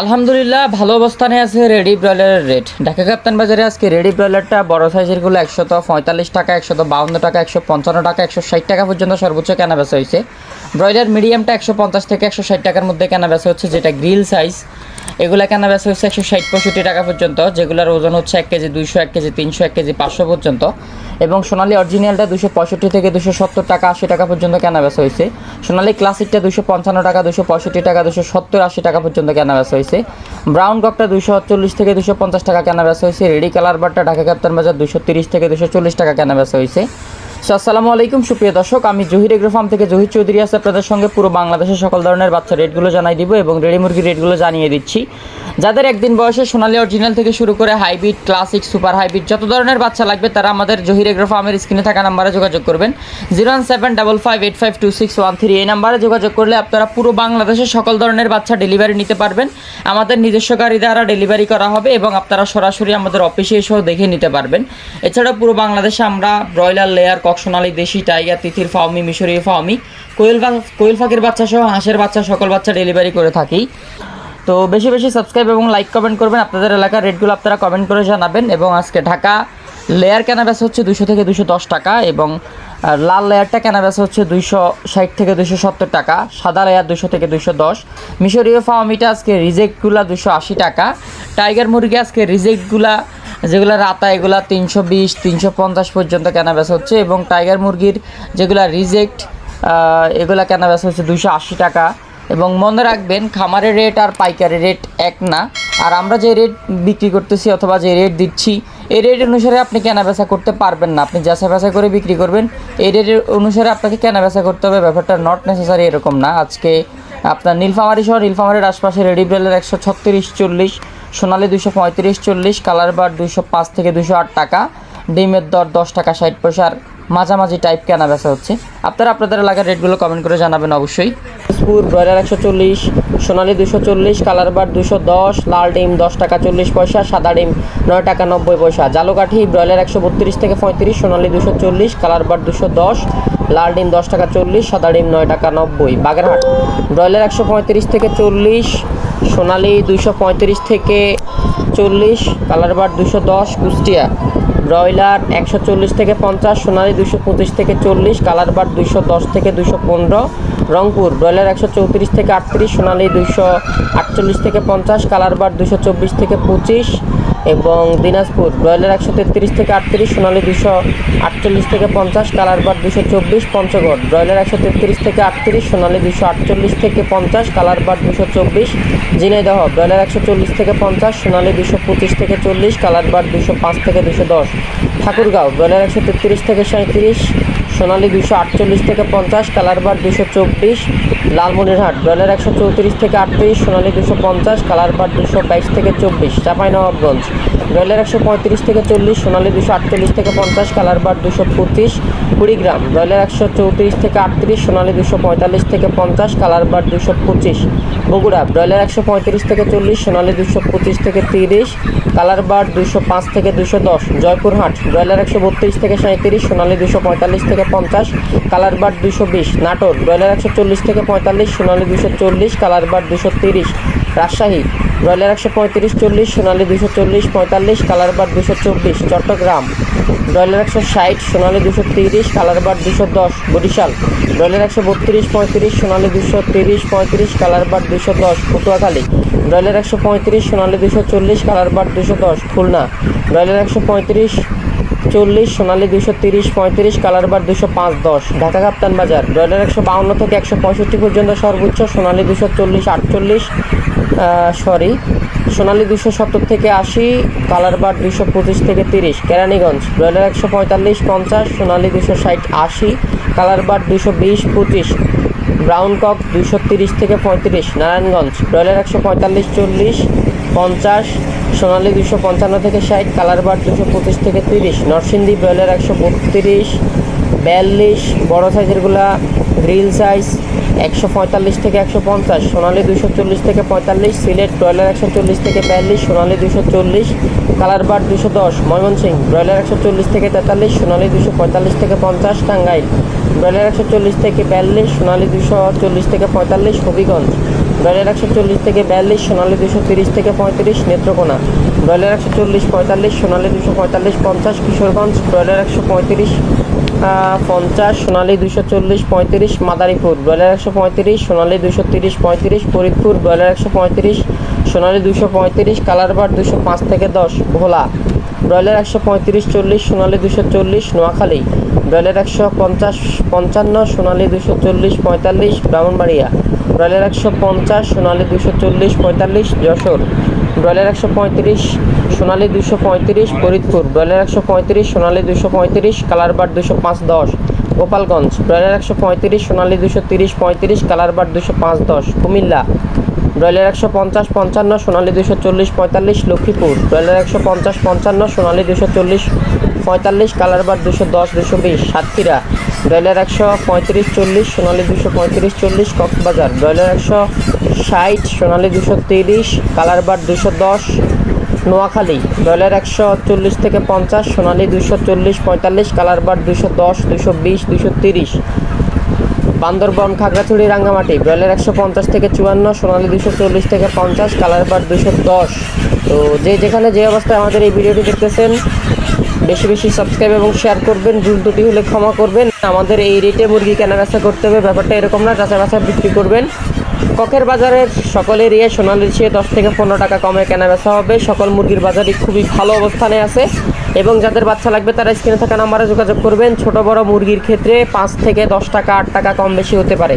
আলহামদুলিল্লাহ, ভালো অবস্থানে আছে রেডি ব্রয়লারের রেট ঢাকা কাপ্তান বাজারে আজকে রেডি ব্রয়লারটা বড় সাইজেরগুলো একশত পঁয়তাল্লিশ টাকা, একশত বাউন্ন টাকা একশো পঞ্চান্ন টাকা একশো ষাট টাকা পর্যন্ত সর্বোচ্চ কেনা বেচা হয়েছে। ব্রয়লার মিডিয়ামটা একশো পঞ্চাশ থেকে একশো ষাট টাকার মধ্যে কেনা বেচা হচ্ছে, যেটা গ্রিল সাইজ এগুলা কেনা বেচা হচ্ছে একশো ষাট পঁয়ষট্টি টাকা পর্যন্ত, যেগুলোর ওজন হচ্ছে এক কেজি দুইশো, এক কেজি তিনশো, এক কেজি পাঁচশো পর্যন্ত। এবং সোনালি অরিজিনালটা দুশো পঁয়ষট্টি থেকে দুশো সত্তর টাকা, আশি টাকা পর্যন্ত কেনা বেচা হয়েছে। সোনালী ক্লাসিকটা দুশো পঞ্চান্ন টাকা দুশো পঁয়ষট্টি টাকা দুশো সত্তর আশি টাকা পর্যন্ত কেনা বেচা হয়েছে। ব্রাউন কপটা দুশো চল্লিশ থেকে দুশো পঞ্চাশ টাকা কেনা বেচা হয়েছে। রেডি কালার বারটা ঢাকা ক্যাপ্টার বাজার দুশো তিরিশ থেকে দুশো চল্লিশ টাকা কেনা বেচা হয়েছে। আসসালামু আলাইকুম, সুপ্রিয় দর্শক। আমি জহির এগ্রো ফার্ম থেকে জহির চৌধুরী আছে আপনাদের সঙ্গে। পুরো বাংলাদেশের সকল ধরনের বাচ্চা রেটগুলো জানাই দিব এবং রেডি মুরগির রেটগুলো জানিয়ে দিচ্ছি। যাদের একদিন বয়সে সোনালি অরিজিনাল থেকে শুরু করে হাইব্রিড ক্লাসিক সুপার হাইব্রিড যত ধরনের বাচ্চা লাগবে, তারা আমাদের জহির এগ্রো ফার্মের স্ক্রিনে থাকা নাম্বারে যোগাযোগ করবেন। Zero one seven double five eight five two six one three. এই নাম্বারে যোগাযোগ করলে আপনারা পুরো বাংলাদেশের সকল ধরনের বাচ্চা ডেলিভারি নিতে পারবেন। আমাদের নিজস্ব গাড়ি দ্বারা ডেলিভারি করা হবে এবং আপনারা সরাসরি আমাদের অফিসে এসেও দেখে নিতে পারবেন। এছাড়া পুরো বাংলাদেশে আমরা ব্রয়লার, লেয়ার ককসোনালি দেশি টাইগার, তিথির ফাউমি মিশরীয় ফাউমি কোয়েল কোয়েল পাখির বাচ্চা সহ হাঁসের বাচ্চা, সকল বাচ্চা ডেলিভারি করে থাকি। তো বেশি বেশি সাবস্ক্রাইব এবং লাইক কমেন্ট করবেন। আপনাদের এলাকার রেটগুলো আপনারা কমেন্ট করে জানাবেন। এবং আজকে ঢাকা লেয়ার কেনা হচ্ছে দুশো থেকে দুশো দশ টাকা এবং লাল লেয়ারটা কেনা হচ্ছে দুইশো ষাট থেকে দুশো সত্তর টাকা। সাদা লেয়ার দুশো থেকে দুশো দশ। মিশরীয় ফার্মিটা আজকে রিজেক্টগুলা দুশো আশি টাকা। টাইগার মুরগি আজকে রিজেক্টগুলা যেগুলো রাতা, এগুলা তিনশো বিশ, তিনশো পঞ্চাশ পর্যন্ত কেনা বেচা হচ্ছে এবং টাইগার মুরগির যেগুলা রিজেক্ট এগুলা কেনা বেচা হচ্ছে দুশো আশি টাকা। এবং মনে রাখবেন, খামারের রেট আর পাইকারি রেট এক না। আর আমরা যে রেট বিক্রি করতেছি অথবা যে রেট দিচ্ছি, এই রেট অনুসারে আপনি কেনা বেচা করতে পারবেন না। আপনি যাচাই বাছাই করে বিক্রি করবেন। এই রেট অনুসারে আপনাকে কেনা বেচা করতে হবে। ব্যাপারটা নট নেসেসারি এরকম না। আজকে আপনার নীলফামারি সহ নীলফামারির আশপাশে রেডি ব্রেলের একশো ছত্রিশ, চল্লিশ সোনালি দুশো পঁয়ত্রিশ, চল্লিশ, কালার বার দুশো পাঁচ থেকে দুশো আট টাকা, ডিমের দর দশ টাকা ষাট পয়সার। মাঝামাঝি টাইপ কেনা বেচা হচ্ছে। আপনারা আপনাদের এলাকার রেটগুলো কমেন্ট করে জানাবেন অবশ্যই। দিনাজপুর, ব্রয়লার একশো চল্লিশ, সোনালি দুশো চল্লিশ, কালার বার দুশো দশ, লাল ডিম দশ টাকা চল্লিশ পয়সা, সাদা ডিম নয় টাকা নব্বই পয়সা। জালুকাঠি, ব্রয়লার একশো বত্রিশ থেকে পঁয়ত্রিশ, সোনালি দুশো চল্লিশ, কালার বার দুশো দশ, লাল ডিম দশ টাকা চল্লিশ, সাদা ডিম নয় টাকা নব্বই। বাগেরহাট, ব্রয়লার একশো পঁয়ত্রিশ থেকে চল্লিশ, সোনালি দুশো পঁয়ত্রিশ থেকে চল্লিশ, কালার বার দুশো দশ, কুষ্টিয়া। ব্রয়লার একশো চল্লিশ থেকে পঞ্চাশ, সোনালি দুশো পঁচিশ থেকে চল্লিশ কালার বার দুশো দশ থেকে দুশো পনেরো, রংপুর ব্রয়লার একশো চৌত্রিশ থেকে আটত্রিশ, সোনালি দুশো আটচল্লিশ থেকে পঞ্চাশ কালার বার দুশো চব্বিশ থেকে পঁচিশ এবং দিনাজপুর ব্রয়লার একশো তেত্রিশ থেকে আটত্রিশ, সোনালি দুশো আটচল্লিশ থেকে পঞ্চাশ কালার বার দুশো চব্বিশ, পঞ্চগড়। ব্রয়লার একশো তেত্রিশ থেকে আটত্রিশ, সোনালি দুশো আটচল্লিশ থেকে পঞ্চাশ কালার বার দুশো চব্বিশ, ঝিনাইদহ। ব্রয়লার একশো চল্লিশ থেকে পঞ্চাশ, সোনালি দুশো পঁচিশ থেকে চল্লিশ কালার বার দুশো পাঁচ থেকে দুশো দশ। ঠাকুরগাঁও। ব্রয়লার একশো তেত্রিশ থেকে সাঁত্রিশ সোনালি দুশো আটচল্লিশ থেকে পঞ্চাশ কালার বার দুশো চব্বিশ, লালমনিরহাট ব্রয়লার একশো চৌত্রিশ থেকে আটত্রিশ, সোনালি দুশো পঞ্চাশ কালার বার দুশো বাইশ থেকে চব্বিশ চাঁপাইনবাবগঞ্জ ব্রয়লার একশো পঁয়ত্রিশ থেকে চল্লিশ, সোনালি দুশো আটচল্লিশ থেকে পঞ্চাশ কালার বার দুশো পঁচিশ, কুড়িগ্রাম ব্রয়লার একশো চৌত্রিশ থেকে আটত্রিশ, সোনালি দুশো পঁয়তাল্লিশ থেকে পঞ্চাশ কালার বার দুশো পঁচিশ, বগুড়া ব্রয়লার একশো পঁয়ত্রিশ থেকে চল্লিশ, সোনালি দুশো পঁচিশ থেকে তিরিশ কালার বার দুশো পাঁচ থেকে দুশো দশ, জয়পুরহাট ব্রয়লার একশো বত্রিশ থেকে সাঁত্রিশ সোনালি দুশো পঁয়তাল্লিশ থেকে পঞ্চাশ, কালার বার দুশো বিশ, নাটোর, ব্রয়লার একশো চল্লিশ থেকে পঁয়তাল্লিশ, সোনালি দুশো চল্লিশ, কালার বার দুশো তিরিশ, রাজশাহী, ব্রয়লার একশো পঁয়ত্রিশ, চল্লিশ, সোনালি দুশো চল্লিশ, পঁয়তাল্লিশ, কালার বার দুশো চব্বিশ, চট্টগ্রাম, ব্রয়লার একশো ষাট, সোনালি দুশো তিরিশ, কালার বার দুশো দশ, বরিশাল, ব্রয়লার একশো বত্রিশ, পঁয়ত্রিশ, সোনালি দুশো তিরিশ, পঁয়ত্রিশ, কালার বার দুশো দশ, পটুয়াখালী, ব্রয়লার একশো পঁয়ত্রিশ, সোনালি দুশো চল্লিশ, কালার বার দুশো দশ, খুলনা, ব্রয়লার একশো পঁয়ত্রিশ চল্লিশ, সোনালি দুশো তিরিশ, পঁয়ত্রিশ, কালার বার দুশো পাঁচ, দশ। ঢাকা কাপ্তান বাজার ব্রয়লার একশো বাউন্ন থেকে একশো পঁয়ষট্টি পর্যন্ত সর্বোচ্চ, সোনালি দুশো চল্লিশ, আটচল্লিশ সরি সোনালি দুশো সত্তর থেকে আশি, কালার বার দুশো পঁচিশ থেকে তিরিশ। কেরানীগঞ্জ ব্রয়লার একশো পঁয়তাল্লিশ, পঞ্চাশ, সোনালি দুশো ষাট, আশি, কালার বার দুশো বিশ, পঁচিশ ব্রাউন কক দুশো তিরিশ থেকে পঁয়ত্রিশ। নারায়ণগঞ্জ ব্রয়লার একশো পঁয়তাল্লিশ, চল্লিশ, পঞ্চাশ সোনালি দুশো পঞ্চান্ন থেকে ষাট কালার বার দুশো পঁচিশ থেকে তিরিশ, নরসিংদী ব্রয়লার একশো বত্রিশ, বিয়াল্লিশ, বড়ো সাইজেরগুলা গ্রিল সাইজ একশো পঁয়তাল্লিশ থেকে একশো পঞ্চাশ, সোনালি দুশো চল্লিশ থেকে পঁয়তাল্লিশ, সিলেট ব্রয়লার একশো চল্লিশ থেকে বিয়াল্লিশ, সোনালি দুশো চল্লিশ কালার বার দুশো দশ ময়মনসিংহ ব্রয়লার একশো চল্লিশ থেকে তেতাল্লিশ, সোনালি দুশো পঁয়তাল্লিশ থেকে পঞ্চাশ, টাঙ্গাইল ব্রয়লার একশো চল্লিশ থেকে বিয়াল্লিশ, সোনালি দুশো চল্লিশ থেকে পঁয়তাল্লিশ, হবিগঞ্জ। ব্রয়লার একশো চল্লিশ থেকে বিয়াল্লিশ, সোনালী দুশো তিরিশ থেকে পঁয়ত্রিশ, নেত্রকোনা। ব্রয়লার একশো চল্লিশ, পঁয়তাল্লিশ, সোনালী দুশো পঁয়তাল্লিশ, পঞ্চাশ, কিশোরগঞ্জ। ব্রয়লার একশো পঁয়ত্রিশ পঞ্চাশ, সোনালী দুশো চল্লিশ, পঁয়ত্রিশ, মাদারীপুর। ব্রয়লার একশো পঁয়ত্রিশ, সোনালী দুশো তিরিশ, পঁয়ত্রিশ, ফরিদপুর। ব্রয়লার একশো পঁয়ত্রিশ, সোনালী দুশো পঁয়ত্রিশ কালারবার দুশো পাঁচ থেকে দশ, ভোলা। ব্রয়লার একশো পঁয়ত্রিশ, চল্লিশ, সোনালী দুশো চল্লিশ, নোয়াখালী। ব্রয়লার একশো পঞ্চাশ, পঞ্চান্ন, সোনালী দুশো চল্লিশ, পঁয়তাল্লিশ, ব্রাহ্মণবাড়িয়া। ব্রয়লার একশো পঞ্চাশ, সোনালী দুশো চল্লিশ, পঁয়তাল্লিশ, যশোর। ব্রয়লার একশো পঁয়ত্রিশ, সোনালী দুশো পঁয়ত্রিশ, ফরিদপুর। ব্রয়লার একশো পঁয়ত্রিশ, সোনালী দুশো পঁয়ত্রিশ কালারবার দুশো পাঁচ দশ। গোপালগঞ্জ। ব্রয়লার একশো পঁয়ত্রিশ, সোনালী দুশো তিরিশ, পঁয়ত্রিশ কালারবার দুশো পাঁচ দশ। কুমিল্লা। ব্রয়লার একশো পঞ্চাশ পঞ্চান্ন, সোনালী দুশো চল্লিশ পঁয়তাল্লিশ লক্ষ্মীপুর। ব্রয়লার একশো পঞ্চাশ পঞ্চান্ন, সোনালী দুশো চল্লিশ পঁয়তাল্লিশ কালারবার দুশো দশ দুশো বিশ, সাতক্ষীরা। ব্রয়লার একশো পঁয়ত্রিশ চল্লিশ, সোনালী দুশো পঁয়ত্রিশ চল্লিশ, কক্সবাজার। ব্রয়লার একশো ষাট, সোনালী দুশো তিরিশ কালারবার দুশো দশ, নোয়াখালী। ব্রয়লার একশো চল্লিশ থেকে পঞ্চাশ, সোনালী দুশো চল্লিশ পঁয়তাল্লিশ কালারবার দুশো দশ দুশো বিশ দুশো তিরিশ। বান্দরবন, খাগড়াছড়ি, রাঙ্গামাটি। ব্রয়লার একশো পঞ্চাশ থেকে চুয়ান্ন, সোনালী দুশো চল্লিশ থেকে পঞ্চাশ কালার বার দুশো। দশ তো যে যেখানে যে অবস্থায় আমাদের এই ভিডিওটি দেখতেছেন, বেশি বেশি সাবস্ক্রাইব এবং শেয়ার করবেন, ভুল দুটি হলে ক্ষমা করবেন। আমাদের এই রেটে মুরগি কেনা বেচা করতে হবে, ব্যাপারটা এরকম না কাঁচা বাছাই বিক্রি করবেন। ককের বাজারের সকল এরিয়ায় সোনালির চেয়ে দশ থেকে পনেরো টাকা কমে কেনা বেচা হবে। সকল মুরগির বাজারই খুবই ভালো অবস্থানে আছে। এবং যাদের বাচ্চা লাগবে তারা স্ক্রিনে থাকা নাম্বারে যোগাযোগ করবেন। ছোট বড় মুরগির ক্ষেত্রে পাঁচ থেকে দশ টাকা, আট টাকা কম বেশি হতে পারে।